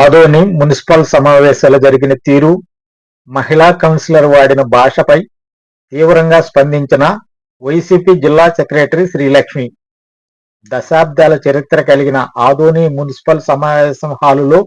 Adoni municipal సమావేశాలు జరిగిన తీరు మహిళా కౌన్సిలర్ వాడిన భాషపై తీవ్రంగా స్పందించిన వైసీపీ జిల్లా సెక్రటరీ శ్రీలక్ష్మి. దశాబ్దాల చరిత్ర కలిగిన ఆదోని మున్సిపల్ సమావేశం హాలులో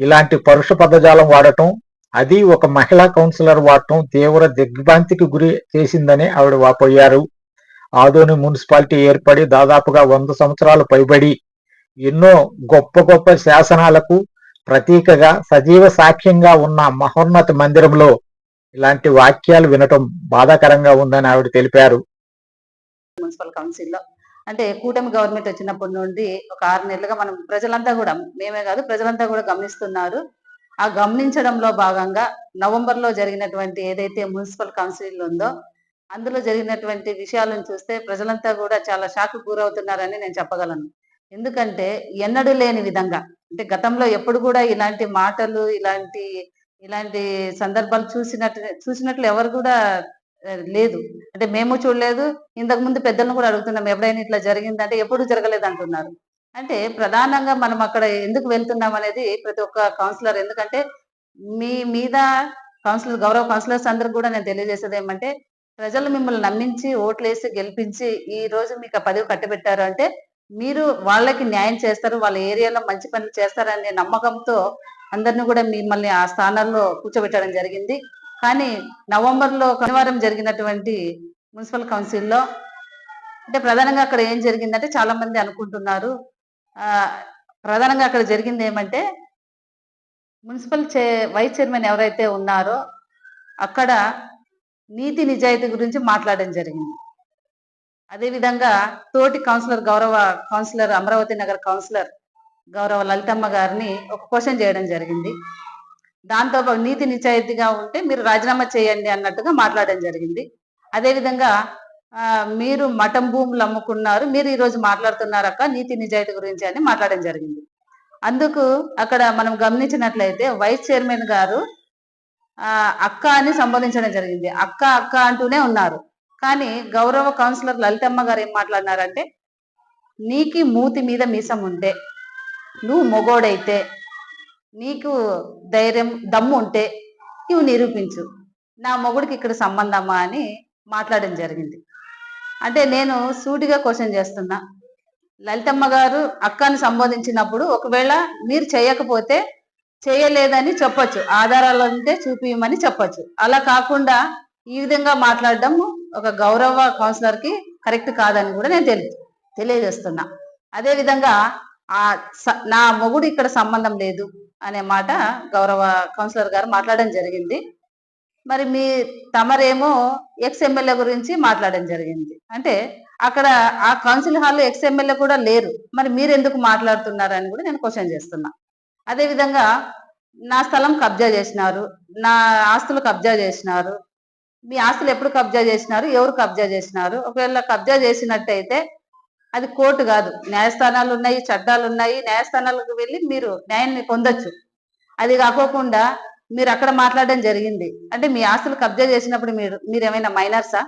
ఇలాంటి పరుష పదజాలం వాడటం అది ఒక మహిళా కౌన్సిలర్ వాడటం తీవ్ర దిగ్భ్రాంతికి గురి చేసిందని ఆవిడ వాపోయారు. ఆదోని మున్సిపాలిటీ ఏర్పడి దాదాపుగా వంద సంవత్సరాలు పైబడి ఎన్నో గొప్ప గొప్ప శాసనాలకు ప్రతీకగా సజీవ సాక్ష్యంగా ఉన్న మహోన్నత మందిరంలో ఇలాంటి వాక్యాలు వినటం బాధాకరంగా ఉందని ఆవిడ తెలిపారు. మున్సిపల్ కౌన్సిల్లో. అంటే కూటమి గవర్నమెంట్ వచ్చినప్పటి నుండి ఒక ఆరు నెలలుగా మనం ప్రజలంతా కూడా మేమే కాదు ప్రజలంతా కూడా గమనిస్తున్నారు. ఆ గమనించడంలో భాగంగా నవంబర్లో జరిగినటువంటి ఏదైతే మున్సిపల్ కౌన్సిల్ ఉందో అందులో జరిగినటువంటి విషయాలను చూస్తే ప్రజలంతా కూడా చాలా షాక్ గురవుతున్నారని నేను చెప్పగలను. ఎందుకంటే ఎన్నడూ లేని విధంగా అంటే గతంలో ఎప్పుడు కూడా ఇలాంటి మాటలు ఇలాంటి ఇలాంటి సందర్భాలు చూసినట్టు చూసినట్లు ఎవరు కూడా లేదు. అంటే మేము చూడలేదు ఇంతకు ముందు పెద్దలను కూడా అడుగుతున్నాం ఎప్పుడైనా ఇట్లా జరిగిందంటే ఎప్పుడు జరగలేదు అంటున్నారు. అంటే ప్రధానంగా మనం అక్కడ ఎందుకు వెళ్తున్నాం అనేది ప్రతి ఒక్క కౌన్సిలర్. ఎందుకంటే మీ మీద కౌన్సిలర్ గౌరవ కౌన్సిలర్స్ అందరికి కూడా నేను తెలియజేసేది ఏమంటే ప్రజలు మిమ్మల్ని నమ్మించి ఓట్లేసి గెలిపించి ఈ రోజు మీకు ఆ పదవి కట్టబెట్టారు అంటే మీరు వాళ్ళకి న్యాయం చేస్తారు వాళ్ళ ఏరియాలో మంచి పనులు చేస్తారనే నమ్మకంతో అందరిని కూడా మిమ్మల్ని ఆ స్థానాల్లో కూర్చోబెట్టడం జరిగింది. కానీ నవంబర్లో శనివారం జరిగినటువంటి మున్సిపల్ కౌన్సిల్లో అంటే ప్రధానంగా అక్కడ ఏం జరిగిందంటే చాలా మంది అనుకుంటున్నారు ప్రధానంగా అక్కడ జరిగింది ఏమంటే మున్సిపల్ చే వైస్ చైర్మన్ ఎవరైతే ఉన్నారో అక్కడ నీతి నిజాయితీ గురించి మాట్లాడడం జరిగింది. అదేవిధంగా తోటి కౌన్సిలర్ గౌరవ కౌన్సిలర్ అమరావతి నగర్ కౌన్సిలర్ గౌరవ లలితమ్మ గారిని ఒక క్వశ్చన్ చేయడం జరిగింది. దాంతో నీతి నిజాయితీగా ఉంటే మీరు రాజీనామా చేయండి అన్నట్టుగా మాట్లాడడం జరిగింది. అదేవిధంగా మీరు మఠం భూములు అమ్ముకున్నారు మీరు ఈరోజు మాట్లాడుతున్నారక్క నీతి నిజాయితీ గురించి అని మాట్లాడడం జరిగింది. అందుకు అక్కడ మనం గమనించినట్లయితే వైస్ చైర్మన్ గారు అక్క అని సంబోధించడం జరిగింది. అక్క అక్క అంటూనే ఉన్నారు. కానీ గౌరవ కౌన్సిలర్ లలితమ్మ గారు ఏం మాట్లాడినారంటే నీకి మూతి మీద మీసం ఉంటే నువ్వు మొగోడైతే నీకు ధైర్యం దమ్ము ఉంటే నువ్వు నిరూపించు. నా మొగుడికి ఇక్కడ సంబంధమా? అని మాట్లాడడం జరిగింది. అంటే నేను సూటిగా క్వశ్చన్ చేస్తున్నా. లలితమ్మ గారు అక్కని సంబోధించినప్పుడు ఒకవేళ మీరు చేయకపోతే చేయలేదని చెప్పొచ్చు. ఆధారాలు ఉంటే చూపించమని చెప్పొచ్చు. అలా కాకుండా ఈ విధంగా మాట్లాడడం ఒక గౌరవ కౌన్సిలర్కి కరెక్ట్ కాదని కూడా నేను తెలి తెలియజేస్తున్నా. అదే విధంగా ఆ స- నా మొగుడు ఇక్కడ సంబంధం లేదు అనే మాట గౌరవ కౌన్సిలర్ గారు మాట్లాడడం జరిగింది. మరి మీ తమరేమో ఎక్స్ ఎమ్మెల్యే గురించి మాట్లాడడం జరిగింది. అంటే అక్కడ ఆ కౌన్సిల్ హాల్లో ఎక్స్ ఎమ్మెల్యే కూడా లేరు. మరి మీరు ఎందుకు మాట్లాడుతున్నారు అని కూడా నేను క్వశ్చన్ చేస్తున్నా. అదే విధంగా నా స్థలం కబ్జా చేసినారు. నా ఆస్తులు కబ్జా చేసినారు. మీ ఆస్తులు ఎప్పుడు కబ్జా చేసినారు? ఎవరు కబ్జా చేసినారు? ఒకవేళ కబ్జా చేసినట్టయితే అది కోర్టు కాదు. న్యాయస్థానాలు ఉన్నాయి చట్టాలు ఉన్నాయి. న్యాయస్థానాలకు వెళ్ళి మీరు న్యాయాన్ని పొందొచ్చు. అది కాకోకుండా మీరు అక్కడ మాట్లాడడం జరిగింది. అంటే మీ ఆస్తులు కబ్జా చేసినప్పుడు మీరు మీరు ఏమైనా మైనర్సా?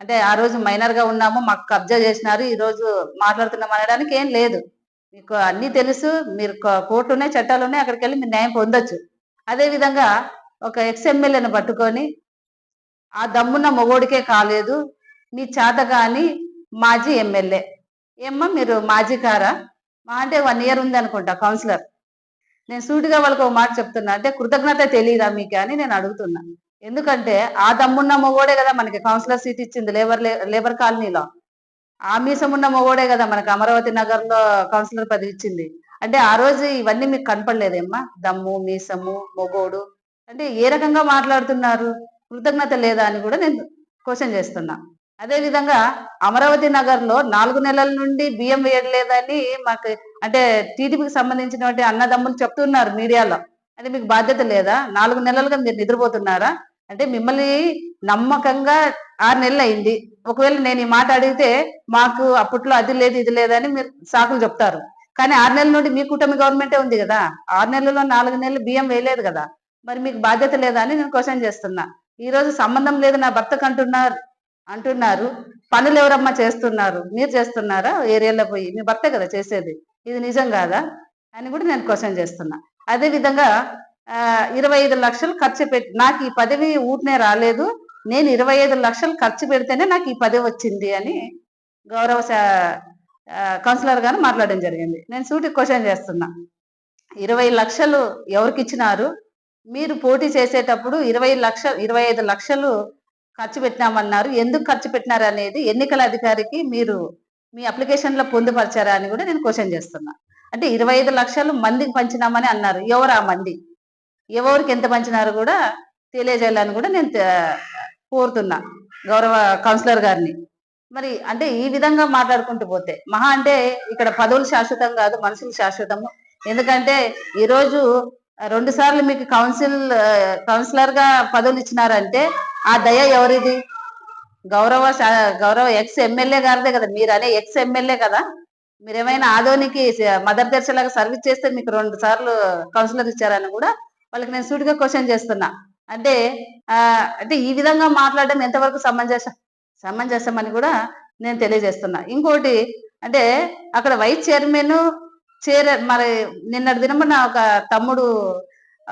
అంటే ఆ రోజు మైనర్గా ఉన్నాము మాకు కబ్జా చేసినారు ఈ రోజు మాట్లాడుతున్నాం అనడానికి ఏం లేదు. మీకు అన్ని తెలుసు మీరు కోర్టు ఉన్నాయి చట్టాలు ఉన్నాయి అక్కడికి వెళ్ళి మీరు న్యాయం పొందొచ్చు. అదే విధంగా ఒక ఎక్స్ పట్టుకొని ఆ దమ్మున్న మొగోడికే కాలేదు. మీ చేత కానీ మాజీ ఎమ్మెల్యే. ఏమ్మా మీరు మాజీ కారా? మా అంటే వన్ ఇయర్ ఉంది అనుకుంటా కౌన్సిలర్. నేను సూటిగా వాళ్ళకి ఒక మాట చెప్తున్నా. అంటే కృతజ్ఞత తెలియదా మీకు అని నేను అడుగుతున్నా. ఎందుకంటే ఆ దమ్మున్న మొగోడే కదా మనకి కౌన్సిలర్ సీట్ ఇచ్చింది లేబర్ లేబర్ కాలనీలో. ఆ మీసం ఉన్న మొగోడే కదా మనకి అమరావతి నగర్లో కౌన్సిలర్ పదవి ఇచ్చింది. అంటే ఆ రోజు ఇవన్నీ మీకు కనపడలేదేమ్మా? దమ్ము మీసము మొగోడు. అంటే ఏ రకంగా మాట్లాడుతున్నారు? కృతజ్ఞత లేదా అని కూడా నేను క్వశ్చన్ చేస్తున్నా. అదేవిధంగా అమరావతి నగర్లో నాలుగు నెలల నుండి బియ్యం వేయలేదని మాకు అంటే టీడీపీకి సంబంధించినటువంటి అన్నదమ్ములు చెప్తున్నారు మీడియాలో. అంటే మీకు బాధ్యత లేదా? నాలుగు నెలలుగా మీరు నిద్రపోతున్నారా? అంటే మిమ్మల్ని నమ్మకంగా ఆరు నెలలు అయింది. ఒకవేళ నేను ఈ మాట అడిగితే మాకు అప్పట్లో అది లేదు ఇది లేదని మీరు సాకులు చెప్తారు. కానీ ఆరు నెలల నుండి మీ కూటమి గవర్నమెంటే ఉంది కదా. ఆరు నెలల్లో నాలుగు నెలలు బియ్యం వేయలేదు కదా. మరి మీకు బాధ్యత లేదా అని నేను క్వశ్చన్ చేస్తున్నా. ఈ రోజు సంబంధం లేదు నా భర్తకు అంటున్నారు అంటున్నారు. పనులు ఎవరమ్మా చేస్తున్నారు? మీరు చేస్తున్నారా? ఏరియాలో పోయి. మీ భర్తే కదా చేసేది. ఇది నిజం కాదా? అని కూడా నేను క్వశ్చన్ చేస్తున్నా. అదే విధంగా ఇరవై ఐదు లక్షలు ఖర్చు పెట్టి నాకు ఈ పదవి ఊటనే రాలేదు. నేను ఇరవై ఐదు లక్షలు ఖర్చు పెడితేనే నాకు ఈ పదవి వచ్చింది అని గౌరవ శా- కౌన్సిలర్ గారు మాట్లాడడం జరిగింది. నేను సూటి క్వశ్చన్ చేస్తున్నా. ఇరవై లక్షలు ఎవరికి ఇచ్చినారు? మీరు పోటీ చేసేటప్పుడు ఇరవై లక్ష ఇరవై ఐదు లక్షలు ఖర్చు పెట్టినామన్నారు. ఎందుకు ఖర్చు పెట్టినారు అనేది ఎన్నికల అధికారికి మీరు మీ అప్లికేషన్లో పొందుపరిచారా అని కూడా నేను క్వశ్చన్ చేస్తున్నా. అంటే ఇరవై ఐదు లక్షలు మందికి పంచినామని అన్నారు. ఎవరు ఆ మంది? ఎవరికి ఎంత పంచినారు కూడా తెలియజేయాలని కూడా నేను కోరుతున్నా గౌరవ కౌన్సిలర్ గారిని. మరి అంటే ఈ విధంగా మాట్లాడుకుంటూ పోతే మహా అంటే ఇక్కడ పదవులు శాశ్వతం కాదు మనుషులు శాశ్వతము. ఎందుకంటే ఈరోజు రెండు సార్లు మీకు కౌన్సిల్ కౌన్సిలర్గా పదవులు ఇచ్చినారంటే ఆ దయ ఎవరిది? గౌరవ గౌరవ ఎక్స్ ఎమ్మెల్యే గారిదే కదా మీరు అనే ఎక్స్ ఎమ్మెల్యే కదా. మీరు ఏమైనా ఆదోనికి మదర్ తెరచలాగా సర్వీస్ చేస్తే మీకు రెండు సార్లు కౌన్సిలర్ ఇచ్చారని కూడా వాళ్ళకి నేను సూటిగా క్వశ్చన్ చేస్తున్నా. అంటే అంటే ఈ విధంగా మాట్లాడడం ఎంతవరకు సమంజసం సమంజసం అని కూడా నేను తెలియజేస్తున్నా. ఇంకోటి అంటే అక్కడ వైస్ చైర్మన్ చేర మరి నిన్నటి దినమున ఒక తమ్ముడు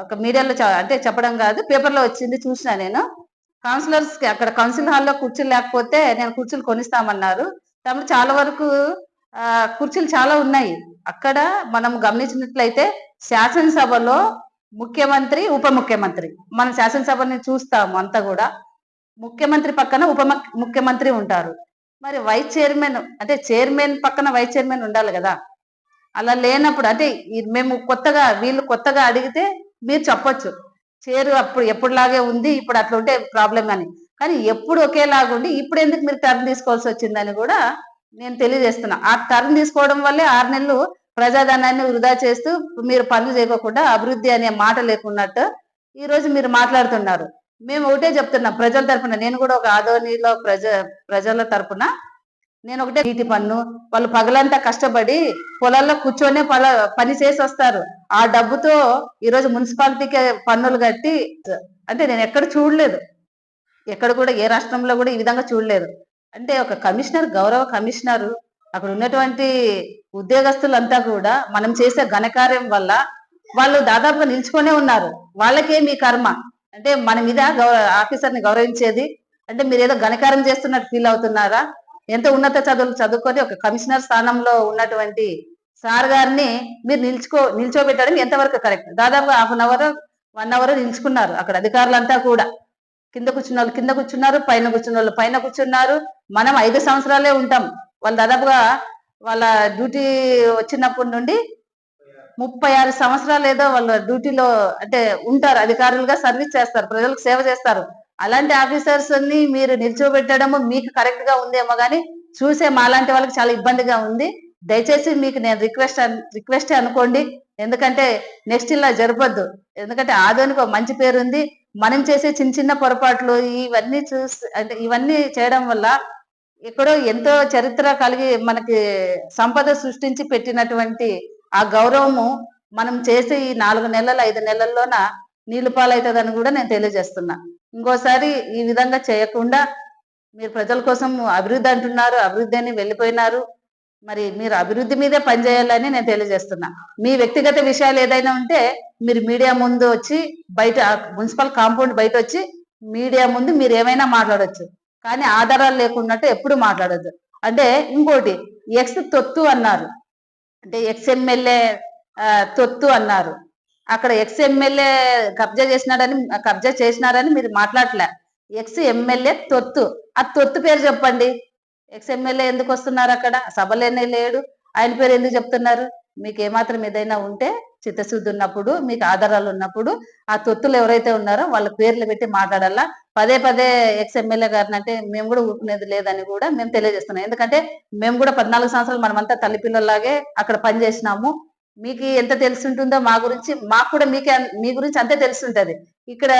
ఒక మీడియాలో అంటే చెప్పడం కాదు పేపర్లో వచ్చింది చూసిన నేను. కౌన్సిలర్స్కి అక్కడ కౌన్సిల్ హాల్లో కుర్చీలు లేకపోతే నేను కుర్చీలు కొనిస్తామన్నారు. తమ్ముడు చాలా వరకు ఆ, కుర్చీలు చాలా ఉన్నాయి. అక్కడ మనం గమనించినట్లయితే శాసనసభలో ముఖ్యమంత్రి ఉప ముఖ్యమంత్రి. మనం శాసనసభని చూస్తాము అంతా కూడా. ముఖ్యమంత్రి పక్కన ఉప ముఖ్య- ముఖ్యమంత్రి ఉంటారు. మరి వైస్ చైర్మన్ అంటే చైర్మన్ పక్కన వైస్ చైర్మన్ ఉండాలి కదా. అలా లేనప్పుడు అంటే మేము కొత్తగా వీళ్ళు కొత్తగా అడిగితే మీరు చెప్పొచ్చు. చేరు అప్పుడు ఎప్పుడులాగే ఉంది ఇప్పుడు అట్లా ఉంటే ప్రాబ్లం అని. కానీ ఎప్పుడు ఒకేలాగా ఉండి ఇప్పుడు ఎందుకు మీరు టర్న్ తీసుకోవాల్సి వచ్చిందని కూడా నేను తెలియజేస్తున్నా. ఆ టర్న్ తీసుకోవడం వల్లే ఆరు నెలలు ప్రజాధనాన్ని వృధా చేస్తూ మీరు పనులు చేయకోకుండా అభివృద్ధి అనే మాట లేకున్నట్టు ఈ రోజు మీరు మాట్లాడుతున్నారు. మేము ఒకటే చెప్తున్నాం ప్రజల తరపున నేను కూడా ఒక ఆదోనిలో ప్రజ ప్రజల తరపున నేను ఒకటే నీటి పన్ను. వాళ్ళు పగలంతా కష్టపడి పొలాల్లో కూర్చొని పల పని చేసి వస్తారు ఆ డబ్బుతో ఈరోజు మున్సిపాలిటీకి పన్నులు కట్టి అంటే నేను ఎక్కడ చూడలేదు. ఎక్కడ కూడా ఏ రాష్ట్రంలో కూడా ఈ విధంగా చూడలేదు. అంటే ఒక కమిషనర్ గౌరవ కమిషనర్ అక్కడ ఉన్నటువంటి ఉద్యోగస్తులంతా కూడా మనం చేసే ఘనకార్యం వల్ల వాళ్ళు దాదాపుగా నిల్చుకొనే ఉన్నారు. వాళ్ళకే మీ కర్మ. అంటే మన మీద గౌరవ ఆఫీసర్ని గౌరవించేది. అంటే మీరు ఏదో ఘనకారం చేస్తున్నట్టు ఫీల్ అవుతున్నారా? ఎంత ఉన్నత చదువులు చదువుకొని ఒక కమిషనర్ స్థానంలో ఉన్నటువంటి సార్ గారిని మీరు నిల్చుకో నిల్చోబెట్టడం ఎంతవరకు కరెక్ట్? దాదాపు half an hour one hour నిల్చుకున్నారు అక్కడ అధికారులంతా కూడా. కింద కూర్చున్న వాళ్ళు కింద కూర్చున్నారు పైన కూర్చున్న వాళ్ళు పైన కూర్చున్నారు. మనం ఐదు సంవత్సరాలే ఉంటాం. వాళ్ళు దాదాపుగా వాళ్ళ డ్యూటీ వచ్చినప్పటి నుండి ముప్పై ఆరు సంవత్సరాలు ఏదో వాళ్ళ డ్యూటీలో అంటే ఉంటారు అధికారులుగా సర్వీస్ చేస్తారు ప్రజలకు సేవ చేస్తారు. అలాంటి ఆఫీసర్స్ని మీరు నిల్చోబెట్టడము మీకు కరెక్ట్గా ఉందేమో కానీ చూసే మాలాంటి వాళ్ళకి చాలా ఇబ్బందిగా ఉంది. దయచేసి మీకు నేను రిక్వెస్ట్ రిక్వెస్ట్ అనుకోండి. ఎందుకంటే నెక్స్ట్ ఇలా జరపద్దు. ఎందుకంటే ఆదోనికి ఒక మంచి పేరు ఉంది మనం చేసే చిన్న చిన్న పొరపాట్లు ఇవన్నీ చూసి అంటే ఇవన్నీ చేయడం వల్ల ఎక్కడో ఎంతో చరిత్ర కలిగి మనకి సంపద సృష్టించి పెట్టినటువంటి ఆ గౌరవము మనం చేసే ఈ నాలుగు నెలలు ఐదు నెలల్లోన నీళ్ళు పాలవుతుందని కూడా నేను తెలియజేస్తున్నా. ఇంకోసారి ఈ విధంగా చేయకుండా మీరు ప్రజల కోసం అభివృద్ధి అంటున్నారు అభివృద్ధి అని వెళ్ళిపోయినారు. మరి మీరు అభివృద్ధి మీదే పనిచేయాలని నేను తెలియజేస్తున్నా. మీ వ్యక్తిగత విషయాలు ఏదైనా ఉంటే మీరు మీడియా ముందు వచ్చి బయట మున్సిపల్ కాంపౌండ్ బయట వచ్చి మీడియా ముందు మీరు ఏమైనా మాట్లాడచ్చు. కానీ ఆధారాలు లేకున్నట్టు ఎప్పుడు మాట్లాడద్దు. అంటే ఇంకోటి ఎక్స్ తొత్తు అన్నారు. అంటే ఎక్స్ ఎమ్మెల్యే తొత్తు అన్నారు. అక్కడ ఎక్స్ ఎమ్మెల్యే కబ్జా చేసినాడని కబ్జా చేసినారని మీరు మాట్లాడలే. ఎక్స్ ఎమ్మెల్యే తొత్తు. ఆ తొత్తు పేరు చెప్పండి. ఎక్స్ ఎమ్మెల్యే ఎందుకు వస్తున్నారు అక్కడ? సభలేనే లేడు. ఆయన పేరు ఎందుకు చెప్తున్నారు? మీకు ఏమాత్రం ఏదైనా ఉంటే చిత్తశుద్ధి ఉన్నప్పుడు మీకు ఆధారాలు ఉన్నప్పుడు ఆ తొత్తులు ఎవరైతే ఉన్నారో వాళ్ళ పేర్లు పెట్టి మాట్లాడాలా? పదే పదే ఎక్స్ ఎమ్మెల్యే గారిని అంటే మేము కూడా ఊరుకునేది లేదని కూడా మేము తెలియజేస్తున్నాం. ఎందుకంటే మేము కూడా పద్నాలుగు సంవత్సరాలు మనమంతా తల్లిపిల్లలాగే అక్కడ పనిచేసినాము. మీకు ఎంత తెలిసి ఉంటుందో మా గురించి మాకు కూడా మీకే మీ గురించి అంతే తెలిసి ఉంటది ఇక్కడ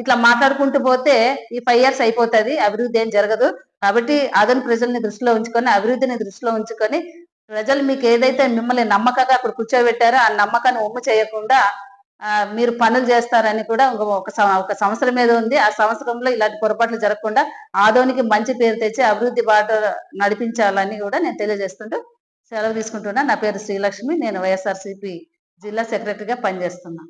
ఇట్లా మాట్లాడుకుంటూ పోతే ఈ ఫైవ్ ఇయర్స్ అయిపోతది అభివృద్ధి ఏం జరగదు. కాబట్టి అదన ప్రజల్ని దృష్టిలో ఉంచుకొని అభివృద్ధిని దృష్టిలో ఉంచుకొని ప్రజలు మీకు ఏదైతే మిమ్మల్ని నమ్మకంగా అక్కడ కూర్చోబెట్టారో ఆ నమ్మకాన్ని ఉమ్ము చేయకుండా మీరు పనులు చేస్తారని కూడా ఒక ఒక సంవత్సరం మీద ఉంది. ఆ సంవత్సరంలో ఇలాంటి పొరపాట్లు జరగకుండా ఆదోనికి మంచి పేరు తెచ్చి అభివృద్ధి బాట నడిపించాలని కూడా నేను తెలియజేస్తుంటూ సెలవు తీసుకుంటున్నా. నా పేరు శ్రీలక్ష్మి. నేను వైఎస్ఆర్సీపీ జిల్లా సెక్రటరీగా పనిచేస్తున్నా.